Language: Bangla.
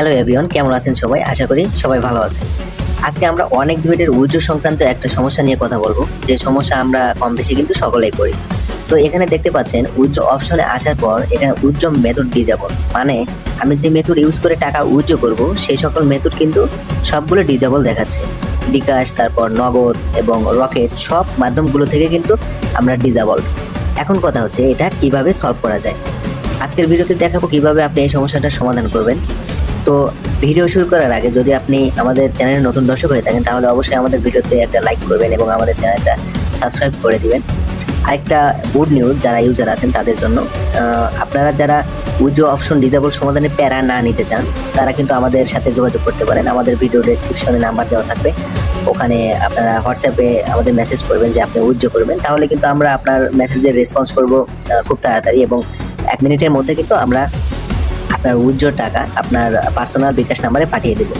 হ্যালো এভরিওয়ান কেমন আছেন সবাই? আশা করি সবাই ভালো আছেন। আজকে আমরা অনেক এক্সিবিটের উইথড্র সংক্রান্ত একটা সমস্যা নিয়ে কথা বলব। যে সমস্যা আমরা কম বেশি কিন্তু সকলেই করি। তো এখানে দেখতে পাচ্ছেন উইথড্র অপশনে আসার পর এখানে উইথড্র মেথড ডিজেবল মানে আমি যে মেথড ইউজ করে টাকা উইথড্র করব সেই সকল মেথড কিন্তু সবগুলো ডিজেবল দেখাচ্ছে। বিকাশ, তারপর নগদ এবং রকেট সব মাধ্যমগুলো থেকে কিন্তু আমরা ডিজেবল এখন কথা হচ্ছে, এটা কীভাবে সলভ করা যায়? আজকের ভিডিওতে দেখাবো কীভাবে আপনি এই সমস্যাটার সমাধান করবেন। তো ভিডিও শুরু করার আগে যদি আপনি আমাদের চ্যানেলে নতুন দর্শক হয়ে থাকেন, তাহলে অবশ্যই আমাদের ভিডিওতে একটা লাইক করবেন এবং আমাদের চ্যানেলটা সাবস্ক্রাইব করে দিবেন। আরেকটা গুড নিউজ যারা ইউজার আছেন তাদের জন্য আপনারা যারা উইথড্র অপশন ডিজেবল সমাধানে প্যারা না নিতে চান, তারা কিন্তু আমাদের সাথে যোগাযোগ করতে পারেন। আমাদের ভিডিও ডেসক্রিপশনে নাম্বার দেওয়া থাকবে। ওখানে আপনারা হোয়াটসঅ্যাপে আমাদের মেসেজ করবেন যে আপনি উইথড্র করবেন। তাহলে কিন্তু আমরা আপনার মেসেজের রেসপন্স করব খুব তাড়াতাড়ি এবং এক মিনিটের মধ্যে কিন্তু আমরা আপনার উজ্জ্বল টাকা আপনার পার্সোনাল বিকাশ নাম্বারে পাঠিয়ে দেবো।